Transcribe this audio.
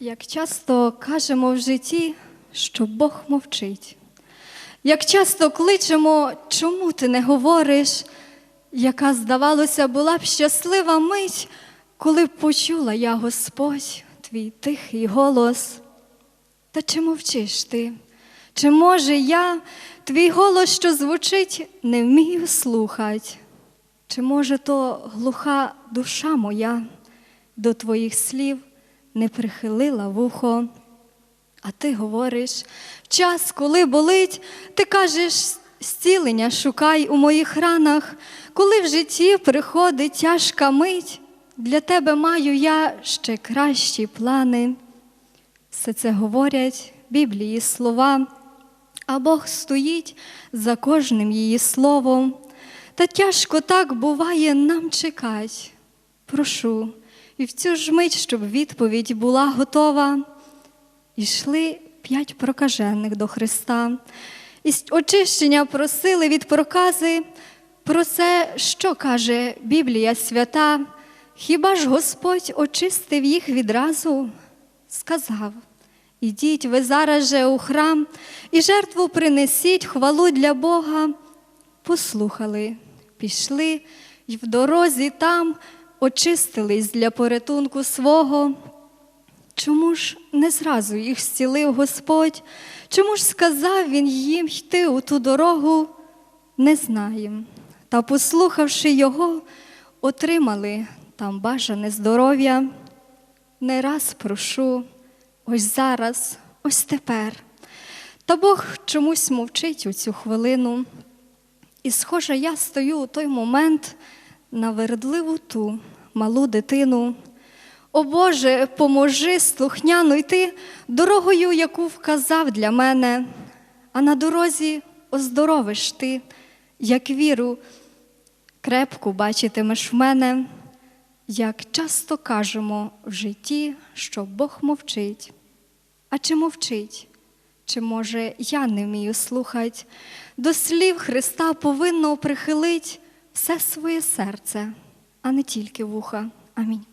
Як часто кажемо в житті, що Бог мовчить, як часто кличемо, чому ти не говориш, яка, здавалося, була б щаслива мить, коли б почула я, Господь, твій тихий голос. Та чи мовчиш ти? Чи може я твій голос, що звучить, не вмію слухать? Чи може то глуха душа моя до твоїх слів не прихилила вухо? А ти говориш, в час, коли болить, ти кажеш, зцілення шукай у моїх ранах, коли в житті приходить тяжка мить, для тебе маю я ще кращі плани. Все це говорять Біблії слова, а Бог стоїть за кожним її словом. Та тяжко так буває нам чекать. Прошу, і в цю ж мить, щоб відповідь була готова. Ішли п'ять прокажених до Христа, і очищення просили від прокази. Про це, що каже Біблія свята, хіба ж Господь очистив їх відразу? Сказав: Ідіть ви зараз же у храм і жертву принесіть, хвалу для Бога. Послухали, пішли й в дорозі там очистились для порятунку свого. Чому ж не зразу їх зцілив Господь? Чому ж сказав він їм йти у ту дорогу? Не знаєм. Та, послухавши його, отримали там бажане здоров'я. Не раз прошу, ось зараз, ось тепер. Та Бог чомусь мовчить у цю хвилину. І, схоже, я стою у той момент на вередливу ту малу дитину. О Боже, поможи слухняно йти дорогою, яку вказав для мене, а на дорозі оздоровиш ти, як віру, крепку бачитимеш в мене, як часто кажемо в житті, що Бог мовчить. А чи мовчить? Чи, може, я не вмію слухать? До слів Христа повинно прихилить все своє серце, а не тільки вуха. Амінь.